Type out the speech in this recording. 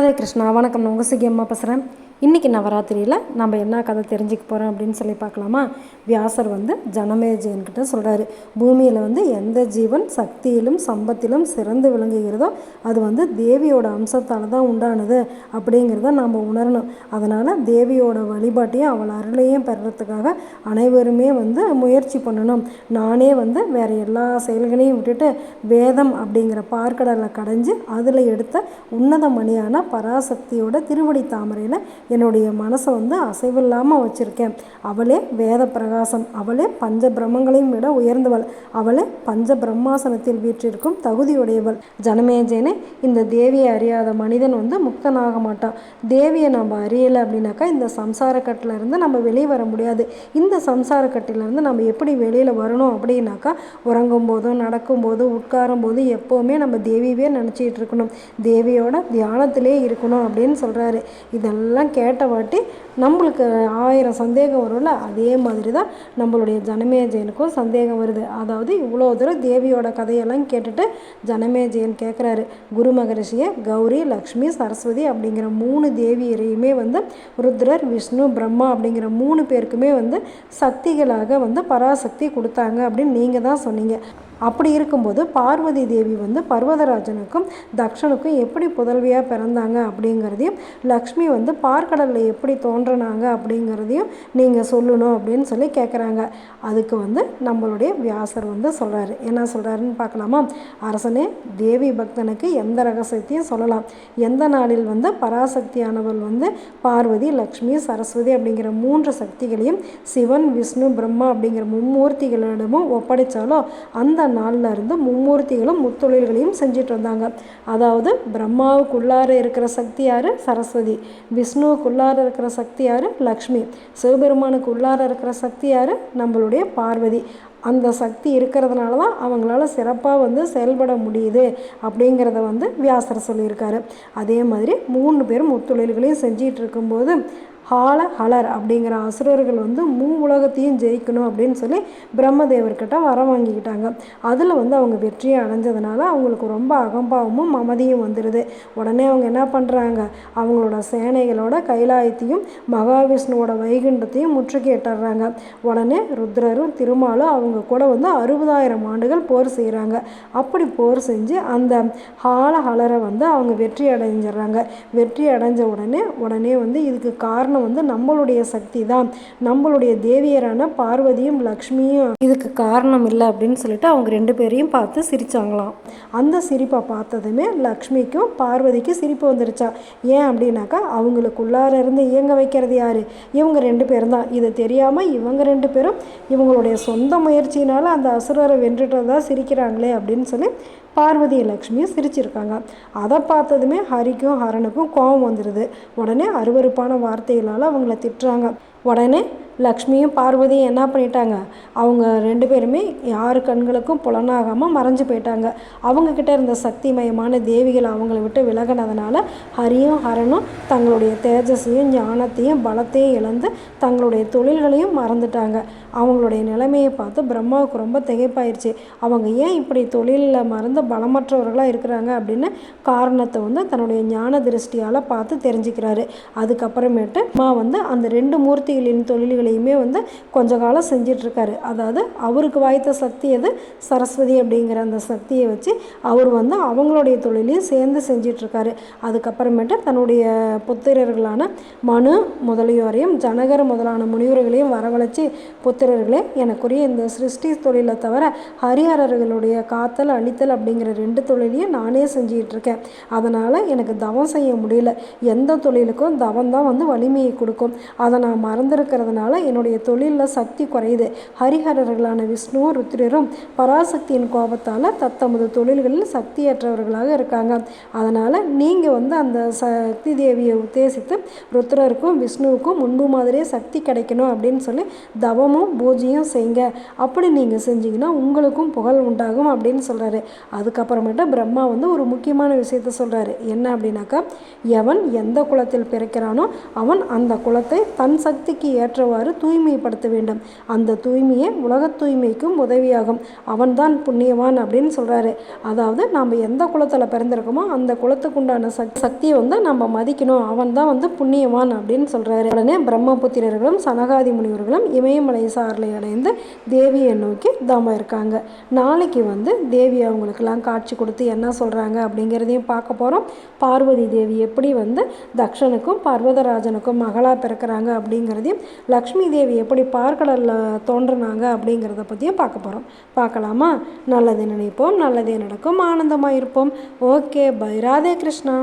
ராதே கிருஷ்ணா. வணக்கம். நான் உங்கள் சிகி அம்மா பேசுகிறேன் இன்றைக்கி நவராத்திரியில் நம்ம என்ன கதை தெரிஞ்சுக்க போகிறோம் அப்படின்னு சொல்லி பார்க்கலாமா? வியாசர் வந்து ஜனமேஜயன்கிட்ட சொல்கிறாரு பூமியில் வந்து எந்த ஜீவன் சக்தியிலும் சம்பத்திலும் சிறந்து விளங்குகிறதோ அது வந்து தேவியோட அம்சத்தால் தான் உண்டானது அப்படிங்கிறத நம்ம உணரணும். அதனால் தேவியோட வழிபாட்டையும் அவள் அருளையும் பெறுறதுக்காக அனைவருமே வந்து முயற்சி பண்ணணும். நானே வந்து வேறு எல்லா செயல்களையும் விட்டுட்டு வேதம் அப்படிங்கிற பார்க்கடலை கடைஞ்சு அதில் எடுத்த உன்னத மணியான பராசக்தியோட திருவடி தாமரையில் என்னுடைய மனசை வந்து அசைவில்லாமல் வச்சுருக்கேன். அவளே வேத பிரகாசம். அவளே பஞ்ச பிரம்மங்களையும் விட உயர்ந்தவள். அவளே பஞ்ச பிரம்மாசனத்தில் வீற்றிருக்கும் தகுதியுடையவள். ஜனமேஜேனே இந்த தேவியை அறியாத மனிதன் வந்து முக்தனாக மாட்டான். தேவியை நம்ம அறியலை அப்படின்னாக்கா இந்த சம்சார நம்ம வெளியே வர முடியாது. இந்த சம்சார கட்டிலேருந்து நம்ம எப்படி வெளியில் வரணும் அப்படின்னாக்கா உறங்கும் போதும் நடக்கும் போதும் உட்காரும் போதும் எப்போவுமே நம்ம தேவியவே நினச்சிட்டு இருக்கணும். தேவியோட தியானத்திலே இருக்கணும் அப்படின்னு சொல்கிறாரு இதெல்லாம் கேட்ட வாட்டி நம்மளுக்கு ஆயிரம் சந்தேகம் வரும்ல? அதே மாதிரி தான் நம்மளுடைய ஜனமேஜயனுக்கும் சந்தேகம் வருது. அதாவது இவ்வளோ தூரம் தேவியோட கதையெல்லாம் கேட்டுட்டு ஜனமேஜயன் கேட்குறாரு குரு மகரிஷியை கௌரி லக்ஷ்மி சரஸ்வதி அப்படிங்கிற மூணு தேவியரையுமே வந்து ருத்ரர் விஷ்ணு பிரம்மா அப்படிங்கிற மூணு பேருக்குமே வந்து சக்திகளாக வந்து பராசக்தி கொடுத்தாங்க அப்படின்னு நீங்கள் தான் சொன்னீங்க. அப்படி இருக்கும்போது பார்வதி தேவி வந்து பர்வதராஜனுக்கும் தக்ஷனுக்கும் எப்படி புதல்வியாக பிறந்தாங்க அப்படிங்கிறதையும் லக்ஷ்மி வந்து பார்க்கடலில் எப்படி தோன்றினாங்க அப்படிங்கிறதையும் நீங்கள் சொல்லணும் அப்படின்னு சொல்லி கேட்குறாங்க அதுக்கு வந்து நம்மளுடைய வியாசர் வந்து சொல்கிறாரு என்ன சொல்கிறாருன்னு பார்க்கலாமா? அரசனே தேவி பக்தனுக்கு எந்த ரகசியத்தையும் சொல்லலாம். எந்த நாளில் வந்து பராசக்தியானவள் வந்து பார்வதி லக்ஷ்மி சரஸ்வதி அப்படிங்கிற மூன்று சக்திகளையும் சிவன் விஷ்ணு பிரம்மா அப்படிங்கிற மும்மூர்த்திகளிடமும் ஒப்படைச்சாலோ அந்த நாளில் இருந்து மும்மூர்த்திகளும் முத்தொழில்களையும் செஞ்சிட்டு வந்தாங்க அதாவது பிரம்மாவுக்குள்ளார இருக்கிற சக்தி யார்? சரஸ்வதி. விஷ்ணுவுக்குள்ளார இருக்கிற சக்தி யார்? லக்ஷ்மி. சிவபெருமானுக்கு உள்ளார இருக்கிற சக்தி யார்? நம்மளுடைய பார்வதி. அந்த சக்தி இருக்கிறதுனால தான் அவங்களால சிறப்பாக வந்து செயல்பட முடியுது அப்படிங்கிறத வந்து வியாசர் சொல்லியிருக்காரு. அதே மாதிரி மூணு பேரும் முத்தொழில்களையும் செஞ்சிகிட்டு இருக்கும்போது ஹால ஹலர் அப்படிங்கிற அசுரர்கள் வந்து மூ உலகத்தையும் ஜெயிக்கணும் அப்படின்னு சொல்லி பிரம்மதேவர்கிட்ட வர வாங்கிக்கிட்டாங்க. அதில் வந்து அவங்க வெற்றியை அடைஞ்சதுனால அவங்களுக்கு ரொம்ப அகம்பாவமும் மமதியும் வந்துடுது உடனே அவங்க என்ன பண்ணுறாங்க அவங்களோட சேனைகளோட கைலாயத்தையும் மகாவிஷ்ணுவோட வைகுண்டத்தையும் முற்றுகையிட்டுறாங்க உடனே ருத்ரரும் திருமாலும் அவங்க கூட வந்து அறுபதாயிரம் ஆண்டுகள் போர் செய்கிறாங்க அப்படி போர் செஞ்சு அந்த ஹால ஹலரை வந்து அவங்க வெற்றி அடைஞ்சிடுறாங்க. வெற்றி அடைஞ்ச உடனே உடனே வந்து இதுக்கு காரணம் வந்து நம்மளுடைய சக்தி தான். நம்மளுடைய தேவியரான பார்வதியும் லக்ஷ்மியும் இதுக்கு காரணம் இல்லை அப்படின்னு சொல்லிட்டு அவங்க ரெண்டு பேரையும் பார்த்து சிரிச்சாங்களாம். அந்த சிரிப்பை பார்த்ததுமே லக்ஷ்மிக்கும் பார்வதிக்கும் சிரிப்பு வந்துருச்சா? ஏன் அப்படின்னாக்கா அவங்களுக்குள்ளார இருந்து இயங்க வைக்கிறது யாரு? இவங்க ரெண்டு பேரும் தான். இதை தெரியாமல் இவங்க ரெண்டு பேரும் இவங்களுடைய சொந்த முயற்சியினால் அந்த அசுரரை வென்றுட்டதா சிரிக்கிறாங்களே அப்படின்னு சொல்லி பார்வதி லக்ஷ்மியும் சிரிச்சிருக்காங்க. அதை பார்த்ததுமே ஹரிக்கும் ஹரனுக்கும் கோபம் வந்துடுது உடனே அருவருப்பான வார்த்தைகளால் அவங்கள திட்டுறாங்க. உடனே லக்ஷ்மியும் பார்வதியும் என்ன பண்ணிட்டாங்க? அவங்க ரெண்டு பேருமே யார் கண்களுக்கும் புலனாகாமல் மறைஞ்சு போயிட்டாங்க. அவங்கக்கிட்ட இருந்த சக்திமயமான தேவிகள் அவங்கள விட்டு விலகினதுனால ஹரியும் ஹரனும் தங்களுடைய தேஜஸையும் ஞானத்தையும் பலத்தையும் இழந்து தங்களுடைய தொழில்களையும் மறந்துட்டாங்க. அவங்களுடைய நிலைமையை பார்த்து பிரம்மாவுக்கு ரொம்ப திகைப்பாயிருச்சு. அவங்க ஏன் இப்படி தொழிலில் மறந்து பலமற்றவர்களாக இருக்கிறாங்க அப்படின்னு காரணத்தை வந்து தன்னுடைய ஞான திருஷ்டியால் பார்த்து தெரிஞ்சுக்கிறாரு. அதுக்கப்புறமேட்டு அம்மா வந்து அந்த ரெண்டு மூர்த்திகளின் வேலையுமே வந்து கொஞ்ச காலம் செஞ்சிட்ருக்காரு. அதாவது அவருக்கு வாய்த்த சக்தி எது? சரஸ்வதி அப்படிங்கிற அந்த சக்தியை வச்சு அவர் வந்து அவங்களுடைய தொழிலையும் சேர்ந்து செஞ்சிட்ருக்காரு. அதுக்கப்புறமேட்டு தன்னுடைய புத்திரர்களான மனு முதலியோரையும் ஜனகர் முதலான முனிவர்களையும் வரவழைச்சி புத்திரர்களே எனக்குரிய இந்த சிருஷ்டி தொழிலை தவிர ஹரிஹரர்களுடைய காத்தல் அழித்தல் அப்படிங்கிற ரெண்டு தொழிலையும் நானே செஞ்சிகிட்ருக்கேன் அதனால் எனக்கு தவம் செய்ய முடியல. எந்த தொழிலுக்கும் தவம் தான் வந்து வலிமையை கொடுக்கும். அதை நான் மறந்துருக்கிறதுனால என்னுடைய தொழிலில் சக்தி குறையுது. ஹரிஹரர்களான விஷ்ணுவும் ருத்ரரும் பராசக்தியின் கோபத்தால் தத்தமது தொழில்களில் சக்தியற்றவர்களாக இருக்காங்க. அதனால் நீங்கள் வந்து அந்த சக்தி தேவியை உத்தேசித்து ருத்ரருக்கும் விஷ்ணுவுக்கும் முன்பு மாதிரியே சக்தி கிடைக்கணும் அப்படின்னு சொல்லி தவமும் பூஜையும் செய்யுங்க. அப்படி நீங்கள் செஞ்சீங்கன்னா உங்களுக்கும் புகழ் உண்டாகும் அப்படின்னு சொல்கிறாரு அதுக்கப்புறமேட்டு பிரம்மா வந்து ஒரு முக்கியமான விஷயத்த சொல்கிறாரு என்ன அப்படின்னாக்கா எவன் எந்த குலத்தில் பிறக்கிறானோ அவன் அந்த குலத்தை தன் சக்திக்கு ஏற்றவாறு அவ்வாறு தூய்மைப்படுத்த வேண்டும். அந்த தூய்மையே உலக தூய்மைக்கும் உதவியாகும். அவன்தான் புண்ணியவான் அப்படின்னு சொல்கிறாரு அதாவது நாம் எந்த குலத்தில் பிறந்திருக்கோமோ அந்த குலத்துக்கு உண்டான சக் சக்தியை வந்து நம்ம மதிக்கணும். அவன் தான் வந்து புண்ணியவான் அப்படின்னு சொல்கிறாரு உடனே பிரம்மபுத்திரர்களும் சனகாதி முனிவர்களும் இமயமலை சாரலை அடைந்து தேவியை நோக்கி தாம இருக்காங்க. நாளைக்கு வந்து தேவி அவங்களுக்கெல்லாம் காட்சி கொடுத்து என்ன சொல்கிறாங்க அப்படிங்கிறதையும் பார்க்க போகிறோம் பார்வதி தேவி எப்படி வந்து தக்ஷனுக்கும் பர்வதராஜனுக்கும் மகளாக பிறக்கிறாங்க அப்படிங்கிறதையும் லக்ஷ்மி தேவி எப்படி பார்க்கடலில் தோன்றுனாங்க அப்படிங்கிறத பற்றியும் பார்க்க போகிறோம் பார்க்கலாமா? நல்லது நினைப்போம் நல்லதே நடக்கும் ஆனந்தமாக இருப்போம். Okay bye Radhe Krishna.